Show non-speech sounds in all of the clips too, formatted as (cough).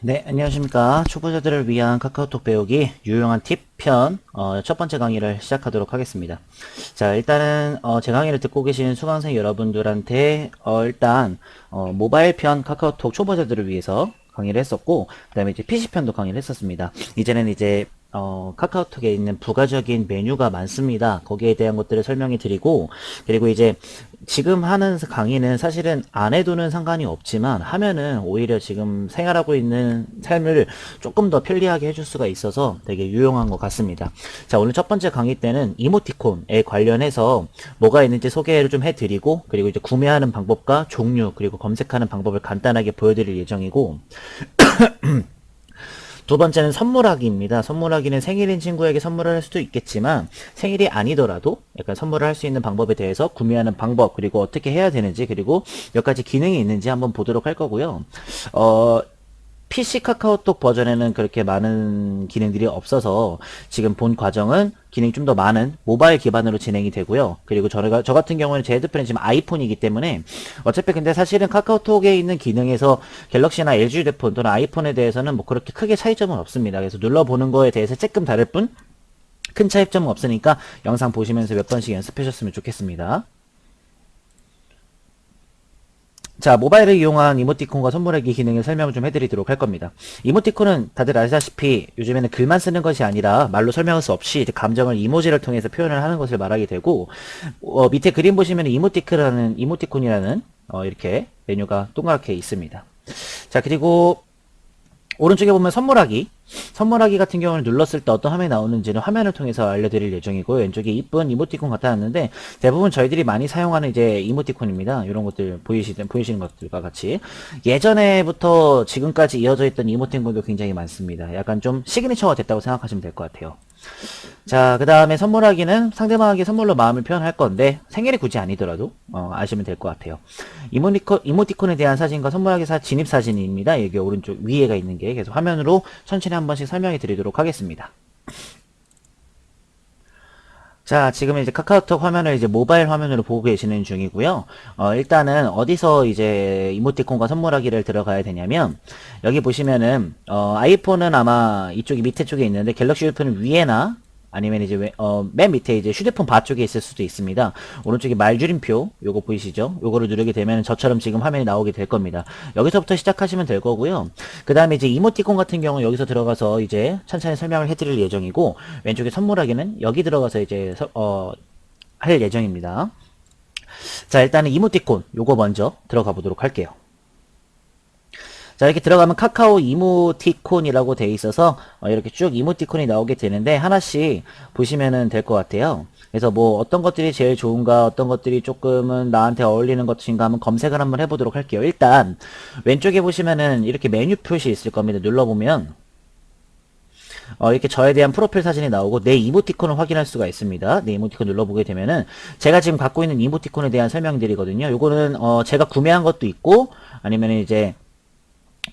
네, 안녕하십니까. 초보자들을 위한 카카오톡 배우기 유용한 팁 편, 어, 첫 번째 강의를 시작하도록 하겠습니다. 자, 일단은, 어, 제 강의를 듣고 계신 수강생 여러분들한테, 어, 일단, 어, 모바일 편 카카오톡 초보자들을 위해서 강의를 했었고, 그 다음에 이제 PC편도 강의를 했었습니다. 이제는 이제, 어, 카카오톡에 있는 부가적인 메뉴가 많습니다. 거기에 대한 것들을 설명해 드리고, 그리고 이제 지금 하는 강의는 사실은 안 해도는 상관이 없지만 하면은 오히려 지금 생활하고 있는 삶을 조금 더 편리하게 해줄 수가 있어서 되게 유용한 것 같습니다. 자, 오늘 첫 번째 강의 때는 이모티콘에 관련해서 뭐가 있는지 소개를 좀 해드리고, 그리고 이제 구매하는 방법과 종류, 그리고 검색하는 방법을 간단하게 보여드릴 예정이고, (clears throat) 두 번째는 선물하기입니다. 선물하기는 생일인 친구에게 선물을 할 수도 있겠지만 생일이 아니더라도 약간 선물을 할 수 있는 방법에 대해서 구매하는 방법 그리고 어떻게 해야 되는지 그리고 몇 가지 기능이 있는지 한번 보도록 할 거고요. 어, PC 카카오톡 버전에는 그렇게 많은 기능들이 없어서 지금 본 과정은 기능이 좀 더 많은 모바일 기반으로 진행이 되고요. 그리고 저가, 저 같은 경우는 제 헤드폰이 지금 아이폰이기 때문에 어차피 근데 사실은 카카오톡에 있는 기능에서 갤럭시나 LG 휴대폰 또는 아이폰에 대해서는 뭐 그렇게 크게 차이점은 없습니다. 그래서 눌러보는 거에 대해서 조금 다를 뿐 큰 차이점은 없으니까 영상 보시면서 몇 번씩 연습하셨으면 좋겠습니다. 자, 모바일을 이용한 이모티콘과 선물하기 기능을 설명을 좀 해드리도록 할 겁니다. 이모티콘은 다들 아시다시피 요즘에는 글만 쓰는 것이 아니라 말로 설명할 수 없이 감정을 이모지를 통해서 표현을 하는 것을 말하게 되고 어, 밑에 그림 보시면 이모티크라는 이모티콘이라는 어, 이렇게 메뉴가 동그랗게 있습니다. 자, 그리고 오른쪽에 보면 선물하기 선물하기 같은 경우는 눌렀을 때 어떤 화면이 나오는지는 화면을 통해서 알려드릴 예정이고 왼쪽에 이쁜 이모티콘 나타났는데 대부분 저희들이 많이 사용하는 이제 이모티콘입니다. 이런 것들 보이시는 보이시는 것들과 같이 예전에부터 지금까지 이어져 있던 이모티콘도 굉장히 많습니다. 약간 좀 시그니처가 됐다고 생각하시면 될 것 같아요. 자, 그 다음에 선물하기는 상대방에게 선물로 마음을 표현할 건데 생일이 굳이 아니더라도 어, 아시면 될 것 같아요. 이모니코, 이모티콘에 대한 사진과 선물하기 사, 진입 사진입니다. 여기 오른쪽 위에가 있는 게 그래서 화면으로 천천히 한 번씩 설명해 드리도록 하겠습니다. 자, 지금 이제 카카오톡 화면을 이제 모바일 화면으로 보고 계시는 중이고요. 어, 일단은 어디서 이제 이모티콘과 선물하기를 들어가야 되냐면, 여기 보시면은, 어, 아이폰은 아마 이쪽이 밑에 쪽에 있는데, 갤럭시 휴대폰은 위에나, 아니면 이제 왜- 어, 맨 밑에 이제 휴대폰 바 쪽에 있을 수도 있습니다. 오른쪽에 말줄임표 요거 보이시죠? 요거를 누르게 되면 저처럼 지금 화면이 나오게 될 겁니다. 여기서부터 시작하시면 될 거고요. 그 다음에 이제 이모티콘 같은 경우 여기서 들어가서 이제 천천히 설명을 해드릴 예정이고 왼쪽에 선물하기는 여기 들어가서 이제 서- 어, 할 예정입니다. 자 일단은 이모티콘 요거 먼저 들어가 보도록 할게요. 자 이렇게 들어가면 카카오 이모티콘이라고 돼 있어서 어, 이렇게 쭉 이모티콘이 나오게 되는데 하나씩 보시면은 될 것 같아요. 그래서 뭐 어떤 것들이 제일 좋은가 어떤 것들이 조금은 나한테 어울리는 것인가 한번 검색을 한번 해보도록 할게요. 일단 왼쪽에 보시면은 이렇게 메뉴 표시 있을 겁니다. 눌러보면 어, 이렇게 저에 대한 프로필 사진이 나오고 내 이모티콘을 확인할 수가 있습니다. 내 이모티콘 눌러보게 되면은 제가 지금 갖고 있는 이모티콘에 대한 설명드리거든요. 요거는 어, 제가 구매한 것도 있고 아니면 이제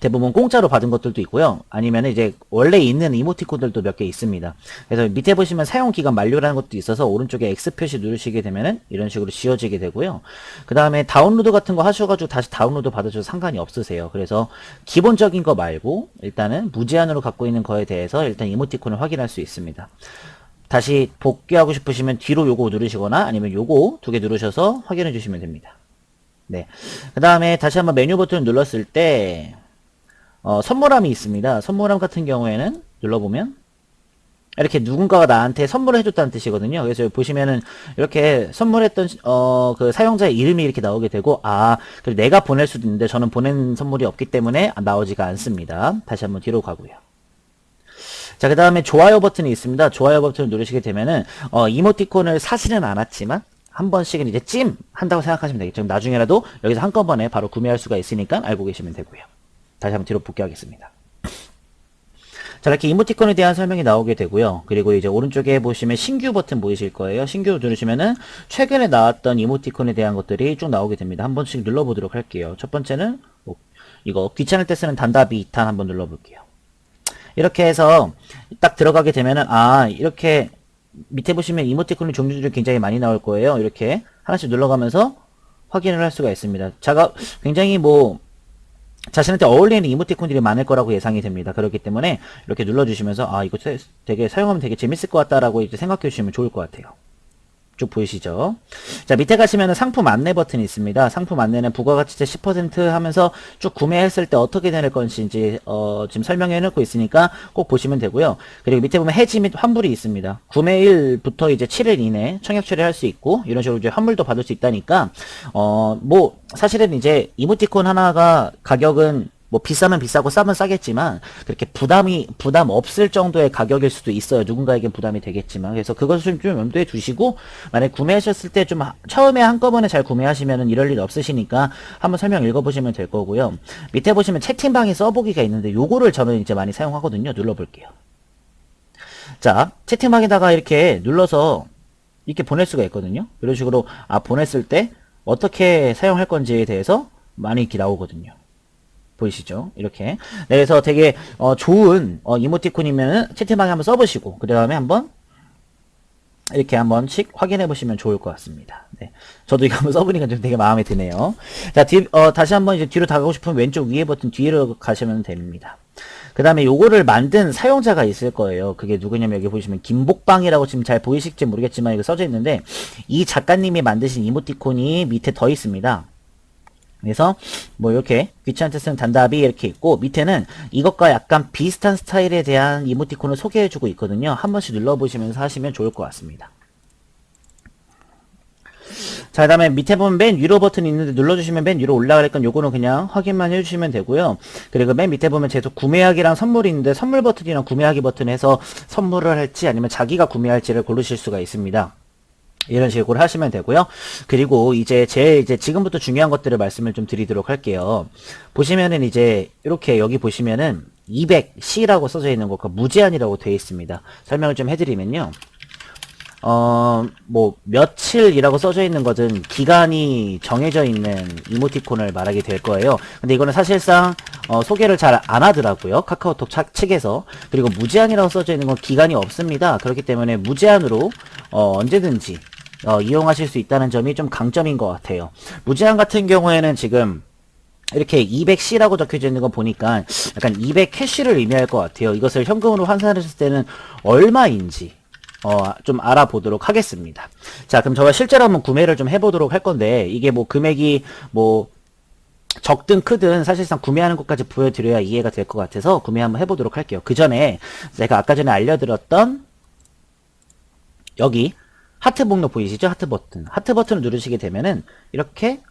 대부분 공짜로 받은 것들도 있고요. 아니면 이제 원래 있는 이모티콘들도 몇 개 있습니다. 그래서 밑에 보시면 사용 기간 만료라는 것도 있어서 오른쪽에 X 표시 누르시게 되면은 이런 식으로 지워지게 되고요. 그 다음에 다운로드 같은 거 하셔가지고 다시 다운로드 받으셔도 상관이 없으세요. 그래서 기본적인 거 말고 일단은 무제한으로 갖고 있는 거에 대해서 일단 이모티콘을 확인할 수 있습니다. 다시 복귀하고 싶으시면 뒤로 요거 누르시거나 아니면 요거 두 개 누르셔서 확인해 주시면 됩니다. 네. 그 다음에 다시 한번 메뉴 버튼을 눌렀을 때 어, 선물함이 있습니다. 선물함 같은 경우에는 눌러보면 이렇게 누군가가 나한테 선물을 해줬다는 뜻이거든요. 그래서 보시면은 이렇게 선물했던 어 그 사용자의 이름이 이렇게 나오게 되고 아 내가 보낼 수도 있는데 저는 보낸 선물이 없기 때문에 나오지가 않습니다. 다시 한번 뒤로 가고요. 자, 그 다음에 좋아요 버튼이 있습니다. 좋아요 버튼을 누르시게 되면은, 어, 이모티콘을 사지는 않았지만, 한 번씩은 이제 찜! 한다고 생각하시면 되겠죠. 나중에라도 여기서 한꺼번에 바로 구매할 수가 있으니까 알고 계시면 되고요. 다시 한번 뒤로 복귀하겠습니다. 자, 이렇게 이모티콘에 대한 설명이 나오게 되고요. 그리고 이제 오른쪽에 보시면 신규 버튼 보이실 거예요. 신규 누르시면은 최근에 나왔던 이모티콘에 대한 것들이 쭉 나오게 됩니다. 한 번씩 눌러보도록 할게요. 첫 번째는 뭐, 이거 귀찮을 때 쓰는 단답이 2탄 한번 눌러볼게요. 이렇게 해서 딱 들어가게 되면은 아 이렇게 밑에 보시면 이모티콘의 종류들이 굉장히 많이 나올 거예요. 이렇게 하나씩 눌러가면서 확인을 할 수가 있습니다. 제가 굉장히 뭐 자신한테 어울리는 이모티콘들이 많을 거라고 예상이 됩니다. 그렇기 때문에 이렇게 눌러주시면서 아 이거 세- 되게 사용하면 되게 재밌을 것 같다라고 이제 생각해 주시면 좋을 것 같아요. 쭉 보이시죠? 자, 밑에 가시면 상품 안내 버튼이 있습니다. 상품 안내는 부가가치세 10% 하면서 쭉 구매했을 때 어떻게 될 것인지, 어, 지금 설명해 놓고 있으니까 꼭 보시면 되고요. 그리고 밑에 보면 해지 및 환불이 있습니다. 구매일부터 이제 7일 이내 청약 처리할 수 있고, 이런 식으로 이제 환불도 받을 수 있다니까, 어, 뭐, 사실은 이제 이모티콘 하나가 가격은 뭐 비싸면 비싸고 싸면 싸겠지만 그렇게 부담이 부담 없을 정도의 가격일 수도 있어요. 누군가에겐 부담이 되겠지만 그래서 그것을 좀 염두에 두시고 만약 구매하셨을 때 좀 처음에 한꺼번에 잘 구매하시면은 이럴 일 없으시니까 한번 설명 읽어보시면 될 거고요. 밑에 보시면 채팅방에 써보기가 있는데 요거를 저는 이제 많이 사용하거든요. 눌러볼게요. 자 채팅방에다가 이렇게 눌러서 이렇게 보낼 수가 있거든요. 이런 식으로 아 보냈을 때 어떻게 사용할 건지에 대해서 많이 이렇게 나오거든요. 보이시죠? 이렇게. 네, 그래서 되게 어, 좋은 어, 이모티콘이면 채팅방에 한번 써보시고 그 다음에 한번 이렇게 한 번씩 확인해 보시면 좋을 것 같습니다. 네. 저도 이거 한번 써보니까 좀 되게 마음에 드네요. 자, 뒤, 어, 다시 한번 이제 뒤로 다가고 싶으면 왼쪽 위에 버튼 뒤로 가시면 됩니다. 그 다음에 요거를 만든 사용자가 있을 거예요. 그게 누구냐면 여기 보시면 김복방이라고 지금 잘 보이실지 모르겠지만 이거 써져 있는데 이 작가님이 만드신 이모티콘이 밑에 더 있습니다. 그래서 뭐 이렇게 귀찮게 쓰는 단답이 이렇게 있고 밑에는 이것과 약간 비슷한 스타일에 대한 이모티콘을 소개해주고 있거든요. 한 번씩 눌러보시면서 하시면 좋을 것 같습니다. 자, 그 다음에 밑에 보면 맨 위로 버튼이 있는데 눌러주시면 맨 위로 올라가니까 요거는 그냥 확인만 해주시면 되고요. 그리고 맨 밑에 보면 계속 구매하기랑 선물이 있는데 선물 버튼이랑 구매하기 버튼 해서 선물을 할지 아니면 자기가 구매할지를 고르실 수가 있습니다. 이런 식으로 하시면 되고요. 그리고 이제 제 이제 지금부터 중요한 것들을 말씀을 좀 드리도록 할게요. 보시면은 이제 이렇게 여기 보시면은 200C라고 써져 있는 것과 무제한이라고 되어 있습니다. 설명을 좀 해드리면요. 어, 뭐, 며칠이라고 써져 있는 것은 기간이 정해져 있는 이모티콘을 말하게 될 거예요. 근데 이거는 사실상, 어, 소개를 잘 안 하더라고요. 카카오톡 차- 측에서. 그리고 무제한이라고 써져 있는 건 기간이 없습니다. 그렇기 때문에 무제한으로, 어, 언제든지, 어, 이용하실 수 있다는 점이 좀 강점인 것 같아요. 무제한 같은 경우에는 지금, 이렇게 200C라고 적혀져 있는 거 보니까 약간 200캐시를 의미할 것 같아요. 이것을 현금으로 환산했을 때는 얼마인지 어, 좀 알아보도록 하겠습니다. 자, 그럼 저가 실제로 한번 구매를 좀 해보도록 할 건데 이게 뭐 금액이 뭐 적든 크든 사실상 구매하는 것까지 보여드려야 이해가 될 것 같아서 구매 한번 해보도록 할게요. 그 전에 제가 아까 전에 알려드렸던 여기 하트 목록 보이시죠? 하트 버튼. 하트 버튼을 누르시게 되면은 이렇게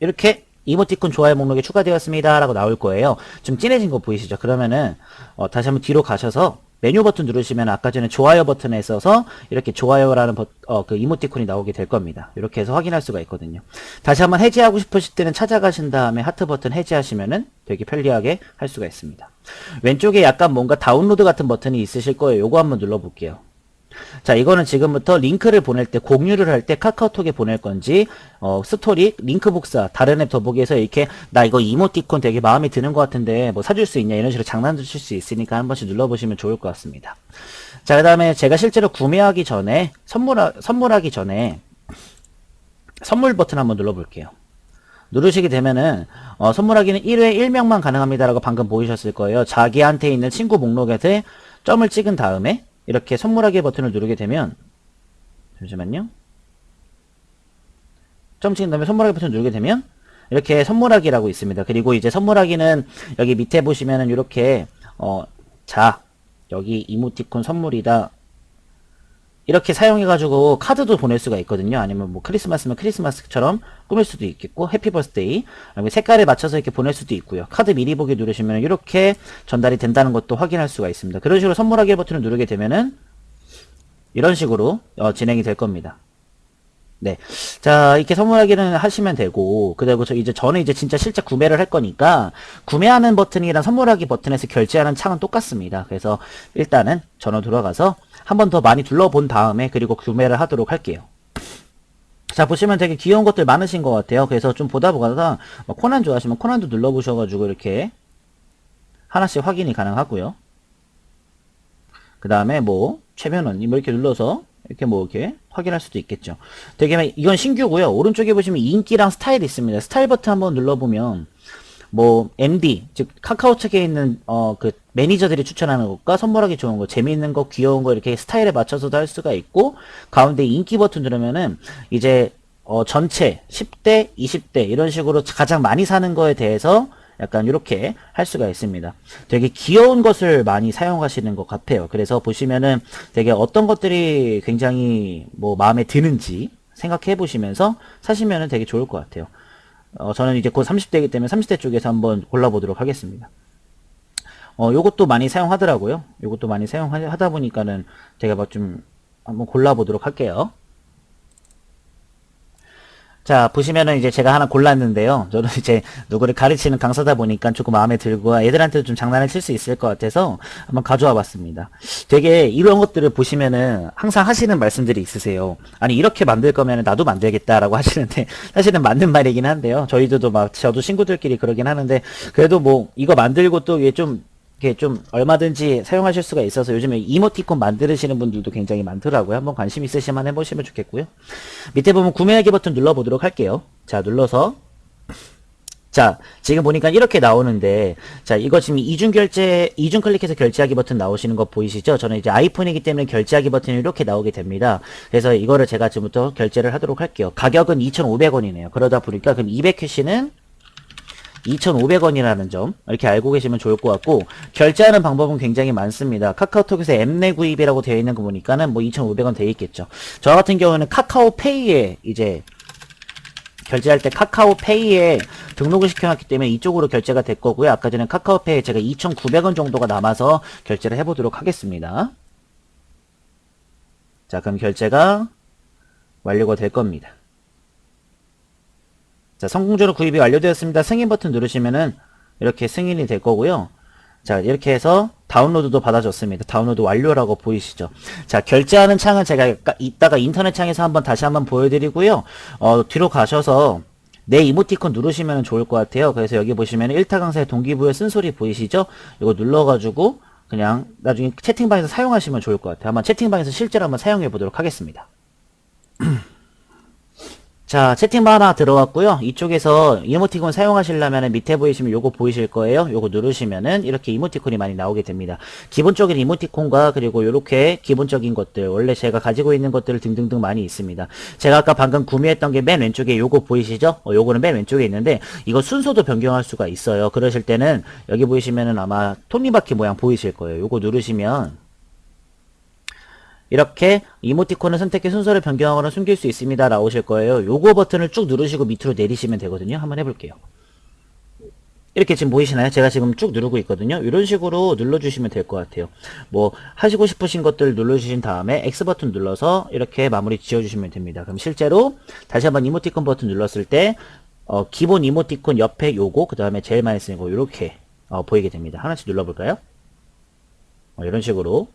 이렇게 이모티콘 좋아요 목록에 추가되었습니다 라고 나올 거예요 좀 진해진 거 보이시죠 그러면은 어, 다시 한번 뒤로 가셔서 메뉴 버튼 누르시면 아까 전에 좋아요 버튼에 있어서 이렇게 좋아요라는 버, 어, 그 이모티콘이 나오게 될 겁니다. 이렇게 해서 확인할 수가 있거든요. 다시 한번 해지하고 싶으실 때는 찾아가신 다음에 하트 버튼 해지하시면은 되게 편리하게 할 수가 있습니다. 왼쪽에 약간 뭔가 다운로드 같은 버튼이 있으실 거예요. 요거 한번 눌러 볼게요 자, 이거는 지금부터 링크를 보낼 때, 공유를 할 때 카카오톡에 보낼 건지, 어, 스토리, 링크 복사, 다른 앱 더보기에서 이렇게, 나 이거 이모티콘 되게 마음에 드는 것 같은데, 뭐 사줄 수 있냐, 이런 식으로 장난칠 수 있으니까 한 번씩 눌러보시면 좋을 것 같습니다. 자, 그 다음에 제가 실제로 구매하기 전에, 선물, 선물하기 전에, 선물 버튼 한번 눌러볼게요. 누르시게 되면은 어, 선물하기는 1회 1명만 가능합니다라고 방금 보이셨을 거예요. 자기한테 있는 친구 목록에 점을 찍은 다음에 이렇게 선물하기 버튼을 누르게 되면 잠시만요. 점 찍은 다음에 선물하기 버튼을 누르게 되면 이렇게 선물하기라고 있습니다. 그리고 이제 선물하기는 여기 밑에 보시면은 이렇게 어, 자 여기 이모티콘 선물이다. 이렇게 사용해가지고 카드도 보낼 수가 있거든요. 아니면 뭐 크리스마스면 크리스마스처럼 꾸밀 수도 있겠고 해피 버스데이 색깔에 맞춰서 이렇게 보낼 수도 있고요. 카드 미리 보기 누르시면 이렇게 전달이 된다는 것도 확인할 수가 있습니다. 그런 식으로 선물하기 버튼을 누르게 되면은 이런 식으로 어, 진행이 될 겁니다. 네. 자, 이렇게 선물하기는 하시면 되고, 그리고 저 이제 저는 이제 진짜 실제 구매를 할 거니까, 구매하는 버튼이랑 선물하기 버튼에서 결제하는 창은 똑같습니다. 그래서 일단은 전원 들어가서 한 번 더 많이 둘러본 다음에, 그리고 구매를 하도록 할게요. 자, 보시면 되게 귀여운 것들 많으신 것 같아요. 그래서 좀 보다 보다가, 뭐 코난 좋아하시면 코난도 눌러보셔가지고 이렇게 하나씩 확인이 가능하고요. 그 다음에 뭐, 최면원, 뭐 이렇게 눌러서 이렇게 뭐 이렇게 확인할 수도 있겠죠. 되게 이건 신규고요. 오른쪽에 보시면 인기랑 스타일 있습니다. 스타일 버튼 한번 눌러보면 뭐 MD 즉 카카오 측에 있는 어 그 매니저들이 추천하는 것과 선물하기 좋은 거 재미있는 거 귀여운 거 이렇게 스타일에 맞춰서도 할 수가 있고 가운데 인기 버튼 누르면은 이제 어 전체 10대 20대 이런 식으로 가장 많이 사는 거에 대해서 약간 이렇게 할 수가 있습니다. 되게 귀여운 것을 많이 사용하시는 것 같아요. 그래서 보시면은 되게 어떤 것들이 굉장히 뭐 마음에 드는지 생각해 보시면서 사시면은 되게 좋을 것 같아요. 어, 저는 이제 곧 30대이기 때문에 30대 쪽에서 한번 골라보도록 하겠습니다. 어, 요것도 많이 사용하더라고요. 요것도 많이 사용하다 보니까는 제가 막 좀 한번 골라보도록 할게요. 자, 보시면은 이제 제가 하나 골랐는데요. 저는 (laughs) 이제 누구를 가르치는 강사다 보니까 조금 마음에 들고 애들한테도 좀 장난을 칠 수 있을 것 같아서 한번 가져와 봤습니다. 되게 이런 것들을 보시면은 항상 하시는 말씀들이 있으세요. 아니, 이렇게 만들 거면은 나도 만들겠다라고 (laughs) 하시는데 사실은 맞는 말이긴 한데요. 저희들도 막 저도 친구들끼리 그러긴 하는데 그래도 뭐 이거 만들고 또 이게 좀 이렇게 좀 얼마든지 사용하실 수가 있어서 요즘에 이모티콘 만드시는 분들도 굉장히 많더라고요. 한번 관심 있으시면 해보시면 좋겠고요. 밑에 보면 구매하기 버튼 눌러보도록 할게요. 자, 눌러서 자, 지금 보니까 이렇게 나오는데, 자, 이거 지금 이중 결제, 이중 클릭해서 결제하기 버튼 나오시는 거 보이시죠? 저는 이제 아이폰이기 때문에 결제하기 버튼이 이렇게 나오게 됩니다. 그래서 이거를 제가 지금부터 결제를 하도록 할게요. 가격은 2,500원이네요. 그러다 보니까 그럼 200캐시는 2,500원이라는 점 이렇게 알고 계시면 좋을 것 같고 결제하는 방법은 굉장히 많습니다. 카카오톡에서 앱내 구입이라고 되어 있는 거 보니까는 뭐 2,500원 되어 있겠죠. 저 같은 경우는 카카오페이에 이제 결제할 때 카카오페이에 등록을 시켜놨기 때문에 이쪽으로 결제가 될 거고요. 아까 전에 카카오페이에 제가 2,900원 정도가 남아서 결제를 해보도록 하겠습니다. 자, 그럼 결제가 완료가 될 겁니다. 자, 성공적으로 구입이 완료되었습니다. 승인 버튼 누르시면은 이렇게 승인이 될 거고요. 자, 이렇게 해서 다운로드도 받아줬습니다. 다운로드 완료라고 보이시죠? 자, 결제하는 창은 제가 이따가 인터넷 창에서 한번 다시 한번 보여드리고요. 어, 뒤로 가셔서 내 이모티콘 누르시면 좋을 것 같아요. 그래서 여기 보시면 1타 강사의 동기부여 쓴소리 보이시죠? 이거 눌러가지고 그냥 나중에 채팅방에서 사용하시면 좋을 것 같아요. 한번 채팅방에서 실제로 한번 사용해 보도록 하겠습니다. (clears throat) 자, 채팅방 하나 들어왔고요. 이쪽에서 이모티콘 사용하시려면 밑에 보이시면 요거 보이실 거예요. 요거 누르시면은 이렇게 이모티콘이 많이 나오게 됩니다. 기본적인 이모티콘과 그리고 요렇게 기본적인 것들, 원래 제가 가지고 있는 것들 등등등 많이 있습니다. 제가 아까 방금 구매했던 게 맨 왼쪽에 요거 보이시죠? 어, 요거는 맨 왼쪽에 있는데 이거 순서도 변경할 수가 있어요. 그러실 때는 여기 보이시면은 아마 톱니바퀴 모양 보이실 거예요. 요거 누르시면 이렇게 이모티콘을 선택해 순서를 변경하거나 숨길 수 있습니다 나오실 거예요 요거 버튼을 쭉 누르시고 밑으로 내리시면 되거든요 한번 해볼게요 이렇게 지금 보이시나요? 제가 지금 쭉 누르고 있거든요. 이런 식으로 눌러주시면 될 것 같아요. 뭐 하시고 싶으신 것들 눌러주신 다음에 X 버튼 눌러서 이렇게 마무리 지어주시면 됩니다. 그럼 실제로 다시 한번 이모티콘 버튼 눌렀을 때 어, 기본 이모티콘 옆에 요거 그 다음에 제일 많이 쓰는 거 이렇게 어, 보이게 됩니다. 하나씩 눌러볼까요? 어, 이런 식으로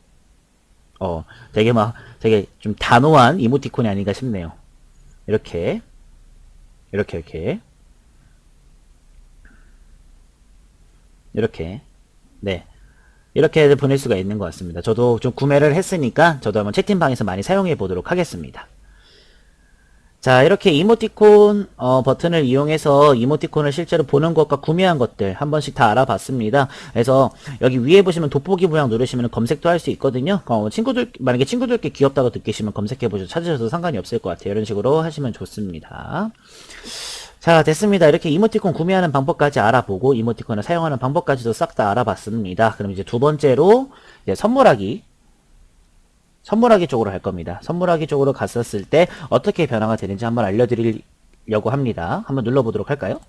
어, 되게 막, 되게 좀 단호한 이모티콘이 아닌가 싶네요. 이렇게, 이렇게, 이렇게. 이렇게. 네. 이렇게 보낼 수가 있는 것 같습니다. 저도 좀 구매를 했으니까 저도 한번 채팅방에서 많이 사용해 보도록 하겠습니다. 자 이렇게 이모티콘 어, 버튼을 이용해서 이모티콘을 실제로 보는 것과 구매한 것들 한 번씩 다 알아봤습니다. 그래서 여기 위에 보시면 돋보기 모양 누르시면 검색도 할 수 있거든요. 어, 친구들 만약에 친구들께 귀엽다고 느끼시면 검색해보셔 찾으셔도 상관이 없을 것 같아요. 이런 식으로 하시면 좋습니다. 자 됐습니다. 이렇게 이모티콘 구매하는 방법까지 알아보고 이모티콘을 사용하는 방법까지도 싹 다 알아봤습니다. 그럼 이제 두 번째로 이제 선물하기 선물하기 쪽으로 할 겁니다. 선물하기 쪽으로 갔었을 때 어떻게 변화가 되는지 한번 알려드리려고 합니다. 한번 눌러보도록 할까요?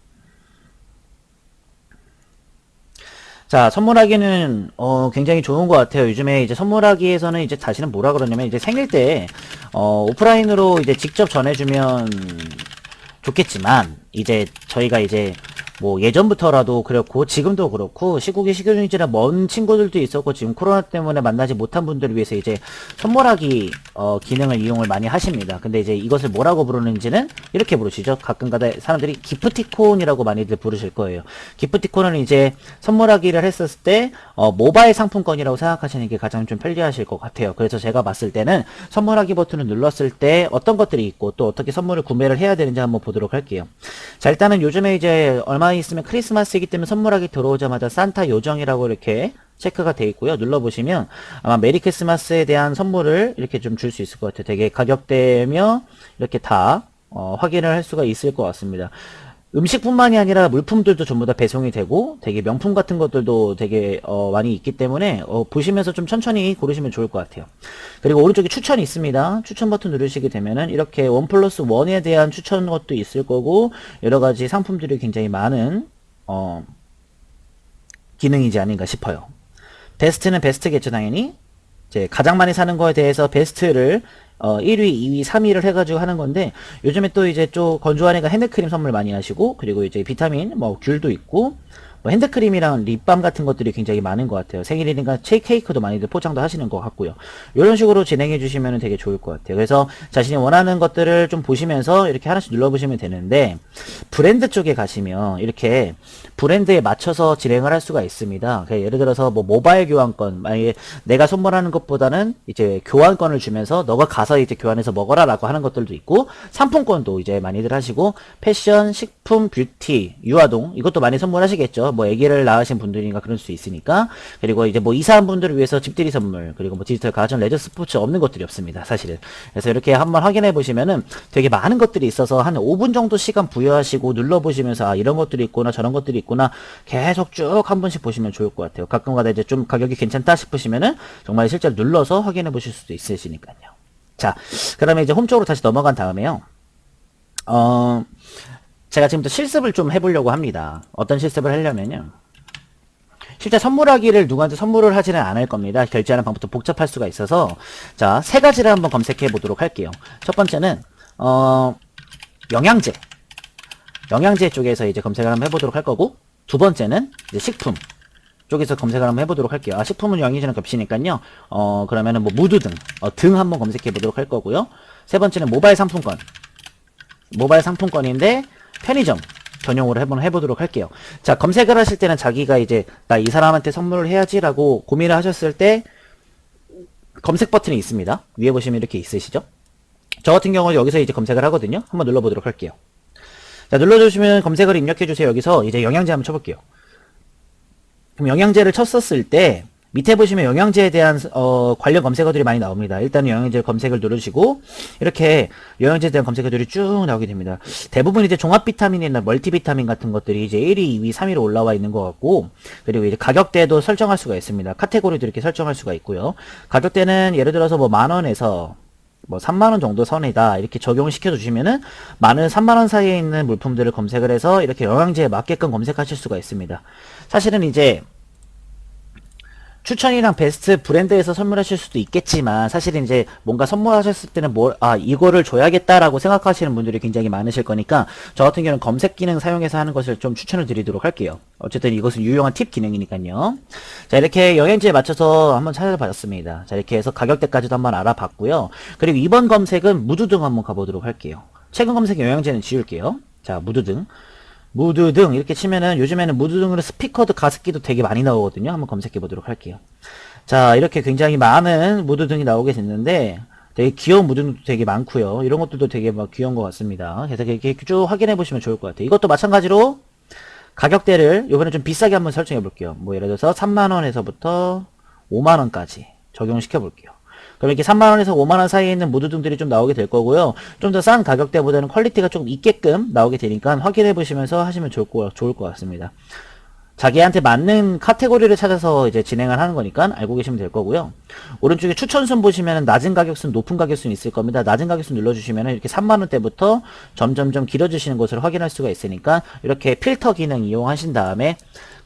자, 선물하기는 어, 굉장히 좋은 것 같아요. 요즘에 이제 선물하기에서는 이제 자신은 뭐라 그러냐면 이제 생일 때 어, 오프라인으로 이제 직접 전해주면 좋겠지만 이제 저희가 이제 뭐 예전부터라도 그렇고 지금도 그렇고 시국이 시국인지라 먼 친구들도 있었고 지금 코로나 때문에 만나지 못한 분들을 위해서 이제 선물하기 어, 기능을 이용을 많이 하십니다. 근데 이제 이것을 뭐라고 부르는지는 이렇게 부르시죠. 가끔가다 사람들이 기프티콘이라고 많이들 부르실 거예요. 기프티콘은 이제 선물하기를 했었을 때 어, 모바일 상품권이라고 생각하시는 게 가장 좀 편리하실 것 같아요. 그래서 제가 봤을 때는 선물하기 버튼을 눌렀을 때 어떤 것들이 있고 또 어떻게 선물을 구매를 해야 되는지 한번 보도록 할게요. 자 일단은 요즘에 이제 얼마 있으면 크리스마스이기 때문에 선물하기 들어오자마자 산타 요정이라고 이렇게 체크가 돼 있고요. 눌러보시면 아마 메리 크리스마스에 대한 선물을 이렇게 좀 줄 수 있을 것 같아요. 되게 가격대며 이렇게 다 어, 확인을 할 수가 있을 것 같습니다. 음식뿐만이 아니라 물품들도 전부 다 배송이 되고 되게 명품 같은 것들도 되게 어, 많이 있기 때문에 어, 보시면서 좀 천천히 고르시면 좋을 것 같아요. 그리고 오른쪽에 추천이 있습니다. 추천 버튼 누르시게 되면은 이렇게 원 플러스 원에 대한 추천 것도 있을 거고 여러 가지 상품들이 굉장히 많은 어, 기능이지 아닌가 싶어요. 베스트는 베스트겠죠 당연히 이제 가장 많이 사는 거에 대해서 베스트를 어 1위, 2위, 3위를 해가지고 하는 건데 요즘에 또 이제 좀 건조하니까 핸드크림 선물 많이 하시고 그리고 이제 비타민 뭐 귤도 있고 뭐 핸드크림이랑 립밤 같은 것들이 굉장히 많은 것 같아요. 생일이니까 케이크도 많이들 포장도 하시는 것 같고요. 이런 식으로 진행해 주시면 되게 좋을 것 같아요. 그래서 자신이 원하는 것들을 좀 보시면서 이렇게 하나씩 눌러보시면 되는데 브랜드 쪽에 가시면 이렇게 브랜드에 맞춰서 진행을 할 수가 있습니다. 그러니까 예를 들어서 뭐 모바일 교환권, 만약에 내가 선물하는 것보다는 이제 교환권을 주면서 너가 가서 이제 교환해서 먹어라라고 하는 것들도 있고 상품권도 이제 많이들 하시고 패션, 식품, 뷰티, 유아동 이것도 많이 선물하시겠죠. 뭐 아기를 낳으신 분들이니까 그럴 수 있으니까 그리고 이제 뭐 이사한 분들을 위해서 집들이 선물 그리고 뭐 디지털 가전 레저 스포츠 없는 것들이 없습니다. 사실은 그래서 이렇게 한번 확인해 보시면은 되게 많은 것들이 있어서 한 5분 정도 시간 부여하시고 눌러 보시면서 아 이런 것들이 있구나 저런 것들이 있구나 계속 쭉 한 번씩 보시면 좋을 것 같아요. 가끔가다 이제 좀 가격이 괜찮다 싶으시면은 정말 실제로 눌러서 확인해 보실 수도 있으시니까요. 자, 그러면 이제 홈 쪽으로 다시 넘어간 다음에요. 어, 제가 지금부터 실습을 좀 해보려고 합니다. 어떤 실습을 하려면요. 실제 선물하기를 누구한테 선물을 하지는 않을 겁니다. 결제하는 방법도 복잡할 수가 있어서 자, 세 가지를 한번 검색해 보도록 할게요. 첫 번째는 어, 영양제. 영양제 쪽에서 이제 검색을 한번 해보도록 할 거고 두 번째는 이제 식품 쪽에서 검색을 한번 해보도록 할게요. 아, 식품은 영양제랑 겹치니까요. 어, 그러면은 뭐 무드 등, 어, 등 한번 검색해 보도록 할 거고요. 세 번째는 모바일 상품권. 모바일 상품권인데 편의점 전용으로 한번 해보도록 할게요. 자, 검색을 하실 때는 자기가 이제 나 이 사람한테 선물을 해야지라고 고민을 하셨을 때 검색 버튼이 있습니다. 위에 보시면 이렇게 있으시죠? 저 같은 경우는 여기서 이제 검색을 하거든요. 한번 눌러보도록 할게요. 자, 눌러주시면 검색을 입력해주세요. 여기서 이제 영양제 한번 쳐볼게요. 그럼 영양제를 쳤었을 때 밑에 보시면 영양제에 대한 어, 관련 검색어들이 많이 나옵니다. 일단은 영양제 검색을 누르시고 이렇게 영양제에 대한 검색어들이 쭉 나오게 됩니다. 대부분 이제 종합 비타민이나 멀티 비타민 같은 것들이 이제 1위, 2위, 3위로 올라와 있는 것 같고 그리고 이제 가격대도 설정할 수가 있습니다. 카테고리도 이렇게 설정할 수가 있고요. 가격대는 예를 들어서 뭐 만 원에서 뭐 3만원 정도 선이다. 이렇게 적용을 시켜 주시면은 많은 3만원 사이에 있는 물품들을 검색을 해서 이렇게 영양제에 맞게끔 검색하실 수가 있습니다. 사실은 이제 추천이랑 베스트 브랜드에서 선물하실 수도 있겠지만 사실은 이제 뭔가 선물하셨을 때는 뭘 아 이거를 줘야겠다라고 생각하시는 분들이 굉장히 많으실 거니까 저 같은 경우는 검색 기능 사용해서 하는 것을 좀 추천을 드리도록 할게요. 어쨌든 이것은 유용한 팁 기능이니까요. 자 이렇게 영양제에 맞춰서 한번 찾아봤습니다. 자 이렇게 해서 가격대까지도 한번 알아봤고요. 그리고 이번 검색은 무드등 한번 가보도록 할게요. 최근 검색 영양제는 지울게요. 자 무드등 무드 등 이렇게 치면은 요즘에는 무드 등으로 스피커도 가습기도 되게 많이 나오거든요. 한번 검색해 보도록 할게요. 자 이렇게 굉장히 많은 무드 등이 나오게 됐는데 되게 귀여운 무드 등도 되게 많고요. 이런 것들도 되게 막 귀여운 것 같습니다. 그래서 이렇게 쭉 확인해 보시면 좋을 것 같아요. 이것도 마찬가지로 가격대를 이번에 좀 비싸게 한번 설정해 볼게요. 뭐 예를 들어서 3만원에서부터 5만원까지 적용시켜 볼게요. 그럼 이렇게 3만원에서 5만원 사이에 있는 무드 등들이 좀 나오게 될 거고요. 좀 더 싼 가격대보다는 퀄리티가 조금 있게끔 나오게 되니까 확인해 보시면서 하시면 좋을 것, 좋을 것 같습니다. 자기한테 맞는 카테고리를 찾아서 이제 진행을 하는 거니까 알고 계시면 될 거고요. 오른쪽에 추천순 보시면 낮은 가격순, 높은 가격순 있을 겁니다. 낮은 가격순 눌러주시면 이렇게 3만원대부터 점점점 길어지시는 것을 확인할 수가 있으니까 이렇게 필터 기능 이용하신 다음에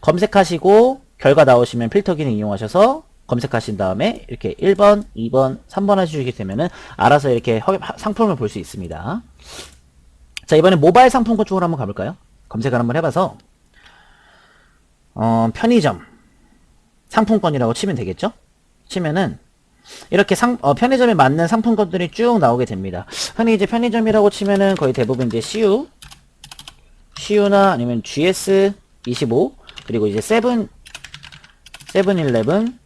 검색하시고 결과 나오시면 필터 기능 이용하셔서 검색하신 다음에 이렇게 1번, 2번, 3번 하시게 되면은 알아서 이렇게 상품을 볼 수 있습니다. 자, 이번에 모바일 상품권 쪽으로 한번 가볼까요? 검색을 한번 해봐서, 어, 편의점. 상품권이라고 치면 되겠죠? 치면은, 이렇게 상, 어, 편의점에 맞는 상품권들이 쭉 나오게 됩니다. 흔히 이제 편의점이라고 치면은 거의 대부분 이제 CU, CU나 아니면 GS25, 그리고 이제 세븐, 세븐일레븐,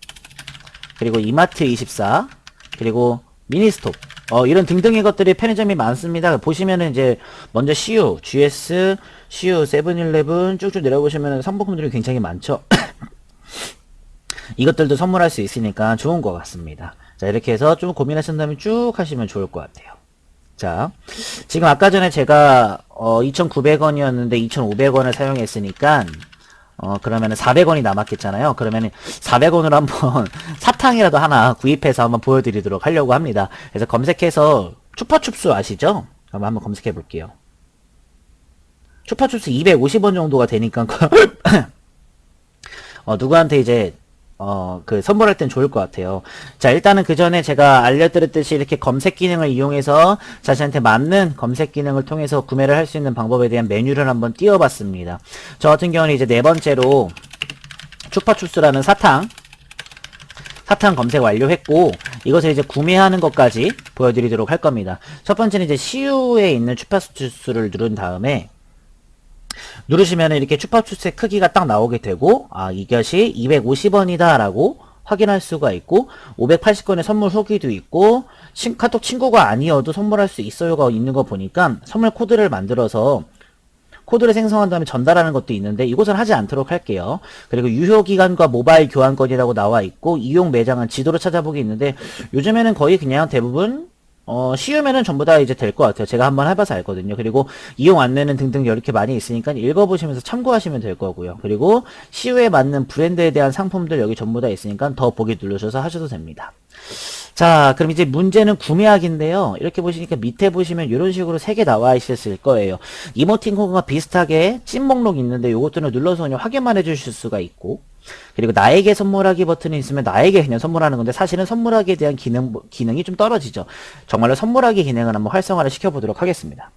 그리고 이마트24, 그리고 미니스톱, 어, 이런 등등의 것들이 편의점이 많습니다. 보시면은 이제 먼저 CU, GS, CU, 세븐일레븐 쭉쭉 내려보시면은 상품들이 굉장히 많죠. (coughs) 이것들도 선물할 수 있으니까 좋은 것 같습니다. 자, 이렇게 해서 좀 고민하신 다음에 쭉 하시면 좋을 것 같아요. 자, 지금 아까 전에 제가, 어, 2,900원이었는데 2,500원을 사용했으니까, 어, 그러면은 400원이 남았겠잖아요. 그러면은 400원으로 한번 (laughs) 사탕이라도 하나 구입해서 한번 보여드리도록 하려고 합니다. 그래서 검색해서 추파춥스 아시죠? 그럼 한번 검색해 볼게요. 추파춥스 250원 정도가 되니까, (laughs) 어, 누구한테 이제 어, 그, 선물할 땐 좋을 것 같아요. 자, 일단은 그 전에 제가 알려드렸듯이 이렇게 검색 기능을 이용해서 자신한테 맞는 검색 기능을 통해서 구매를 할 수 있는 방법에 대한 메뉴를 한번 띄워봤습니다. 저 같은 경우는 이제 네 번째로 추파추스라는 사탕, 사탕 검색 완료했고, 이것을 이제 구매하는 것까지 보여드리도록 할 겁니다. 첫 번째는 이제 CU에 있는 추파추스를 누른 다음에, 누르시면 이렇게 추파추스의 크기가 딱 나오게 되고 아 이것이 250원이다 라고 확인할 수가 있고 580건의 선물 후기도 있고 친, 카톡 친구가 아니어도 선물할 수 있어요가 있는 거 보니까 선물 코드를 만들어서 코드를 생성한 다음에 전달하는 것도 있는데 이곳은 하지 않도록 할게요. 그리고 유효기간과 모바일 교환권이라고 나와 있고 이용 매장은 지도로 찾아보기 있는데 요즘에는 거의 그냥 대부분 어, 쉬우면은 전부 다 이제 될 것 같아요. 제가 한번 해봐서 알거든요. 그리고 이용 안내는 등등 이렇게 많이 있으니까 읽어보시면서 참고하시면 될 거고요. 그리고 시우에 맞는 브랜드에 대한 상품들 여기 전부 다 있으니까 더 보기 누르셔서 하셔도 됩니다. 자, 그럼 이제 문제는 구매하기인데요. 이렇게 보시니까 밑에 보시면 이런 식으로 세 개 나와 있었을 거예요. 이모팅콘과 비슷하게 찐 목록 있는데 요것들을 눌러서 그냥 확인만 해주실 수가 있고 그리고 나에게 선물하기 버튼이 있으면 나에게 그냥 선물하는 건데 사실은 선물하기에 대한 기능, 기능이 좀 떨어지죠. 정말로 선물하기 기능을 한번 활성화를 시켜보도록 하겠습니다.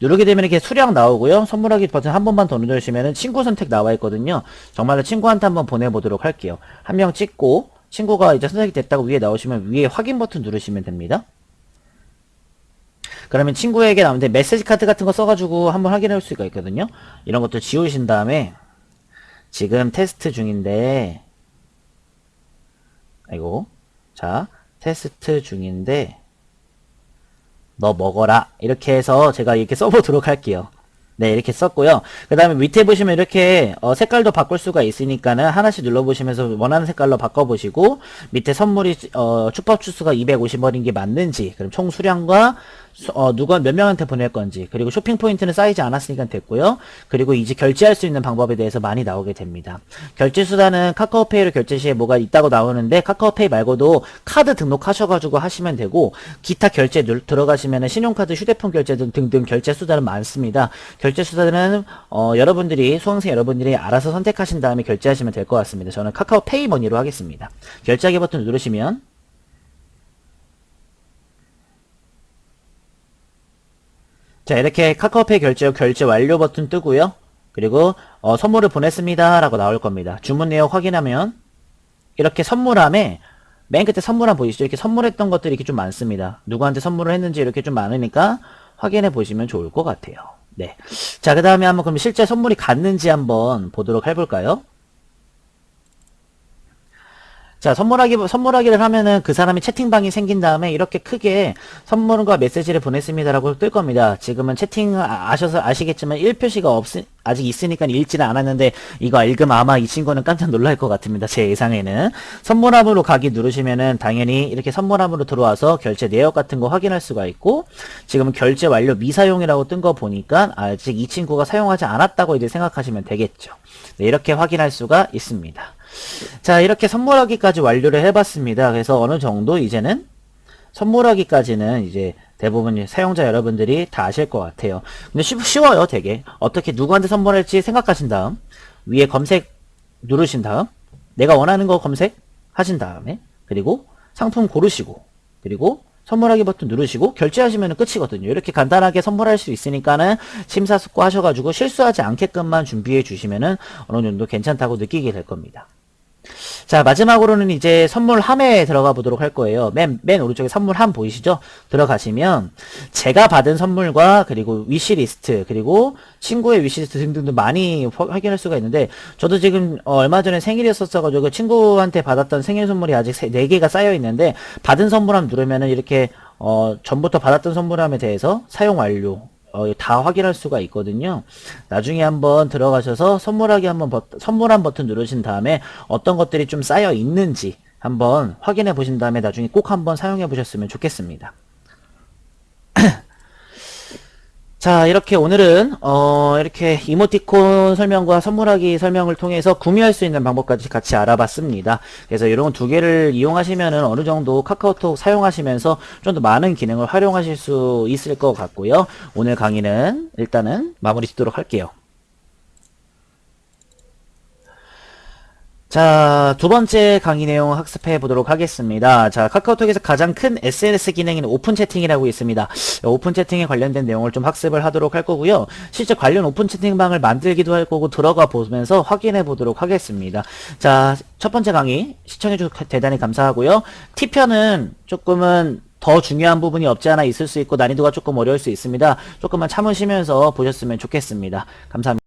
누르게 되면 이렇게 수량 나오고요. 선물하기 버튼 한 번만 더 누르시면 친구 선택 나와 있거든요. 정말로 친구한테 한번 보내보도록 할게요. 한 명 찍고 친구가 이제 선택이 됐다고 위에 나오시면 위에 확인 버튼 누르시면 됩니다. 그러면 친구에게 나오는데 메시지 카드 같은 거 써가지고 한번 확인할 수가 있거든요. 이런 것들 지우신 다음에 지금 테스트 중인데 아이고 자 테스트 중인데 너 먹어라 이렇게 해서 제가 이렇게 써보도록 할게요 네 이렇게 썼고요. 그 다음에 밑에 보시면 이렇게 어, 색깔도 바꿀 수가 있으니까는 하나씩 눌러보시면서 원하는 색깔로 바꿔보시고 밑에 선물이 어, 추퍼추스가 250원인 게 맞는지 그럼 총 수량과 어, 누가 몇 명한테 보낼 건지 그리고 쇼핑 포인트는 쌓이지 않았으니까 됐고요. 그리고 이제 결제할 수 있는 방법에 대해서 많이 나오게 됩니다. 결제 수단은 카카오페이로 결제 시에 뭐가 있다고 나오는데 카카오페이 말고도 카드 등록하셔가지고 하시면 되고 기타 결제 눌, 들어가시면 신용카드 휴대폰 결제 등 등등 결제 수단은 많습니다. 결제 수단은 어, 여러분들이 수강생 여러분들이 알아서 선택하신 다음에 결제하시면 될 것 같습니다. 저는 카카오페이 머니로 하겠습니다. 결제하기 버튼 누르시면 자 이렇게 카카오페이 결제 후 결제 완료 버튼 뜨고요. 그리고 어, 선물을 보냈습니다. 라고 나올 겁니다. 주문 내역 확인하면 이렇게 선물함에 맨 끝에 선물함 보이시죠? 이렇게 선물했던 것들이 이렇게 좀 많습니다. 누구한테 선물을 했는지 이렇게 좀 많으니까 확인해 보시면 좋을 것 같아요. 네. 자, 그 다음에 한번 그럼 실제 선물이 갔는지 한번 보도록 해볼까요? 자, 선물하기, 선물하기를 하면은 그 사람이 채팅방이 생긴 다음에 이렇게 크게 선물과 메시지를 보냈습니다라고 뜰 겁니다. 지금은 채팅 아- 아셔서 아시겠지만 1표시가 없, 아직 있으니까 읽지는 않았는데 이거 읽으면 아마 이 친구는 깜짝 놀랄 것 같습니다. 제 예상에는. 선물함으로 가기 누르시면은 당연히 이렇게 선물함으로 들어와서 결제 내역 같은 거 확인할 수가 있고 지금은 결제 완료 미사용이라고 뜬 거 보니까 아직 이 친구가 사용하지 않았다고 이제 생각하시면 되겠죠. 네, 이렇게 확인할 수가 있습니다. 자 이렇게 선물하기까지 완료를 해봤습니다. 그래서 어느 정도 이제는 선물하기까지는 이제 대부분 사용자 여러분들이 다 아실 것 같아요. 근데 쉬, 쉬워요 되게. 어떻게 누구한테 선물할지 생각하신 다음 위에 검색 누르신 다음 내가 원하는 거 검색 하신 다음에 그리고 상품 고르시고 그리고 선물하기 버튼 누르시고 결제하시면 끝이거든요. 이렇게 간단하게 선물할 수 있으니까는 심사숙고 하셔가지고 실수하지 않게끔만 준비해 주시면은 어느 정도 괜찮다고 느끼게 될 겁니다. 자, 마지막으로는 이제 선물함에 들어가 보도록 할 거예요. 맨, 맨 오른쪽에 선물함 보이시죠? 들어가시면 제가 받은 선물과 그리고 위시리스트 그리고 친구의 위시리스트 등등도 많이 확- 확인할 수가 있는데 저도 지금 어, 얼마 전에 생일이었었어가지고 그 친구한테 받았던 생일 선물이 아직 세, 4개가 쌓여 있는데 받은 선물함 누르면은 이렇게 어, 전부터 받았던 선물함에 대해서 사용 완료 어, 다 확인할 수가 있거든요. 나중에 한번 들어가셔서 선물하기 한번 버, 선물한 버튼 누르신 다음에 어떤 것들이 좀 쌓여 있는지 한번 확인해 보신 다음에 나중에 꼭 한번 사용해 보셨으면 좋겠습니다. (clears throat) 자, 이렇게 오늘은, 어, 이렇게 이모티콘 설명과 선물하기 설명을 통해서 구매할 수 있는 방법까지 같이 알아봤습니다. 그래서 이런 두 개를 이용하시면 은 어느 정도 카카오톡 사용하시면서 좀 더 많은 기능을 활용하실 수 있을 것 같고요. 오늘 강의는 일단은 마무리 짓도록 할게요. 자, 두 번째 강의 내용 학습해 보도록 하겠습니다. 자, 카카오톡에서 가장 큰 SNS 기능인 오픈 채팅이라고 있습니다. 오픈 채팅에 관련된 내용을 좀 학습을 하도록 할 거고요. 실제 관련 오픈 채팅방을 만들기도 할 거고 들어가 보면서 확인해 보도록 하겠습니다. 자, 첫 번째 강의 시청해 주셔서 대단히 감사하고요. T편은 조금은 더 중요한 부분이 없지 않아 있을 수 있고 난이도가 조금 어려울 수 있습니다. 조금만 참으시면서 보셨으면 좋겠습니다. 감사합니다.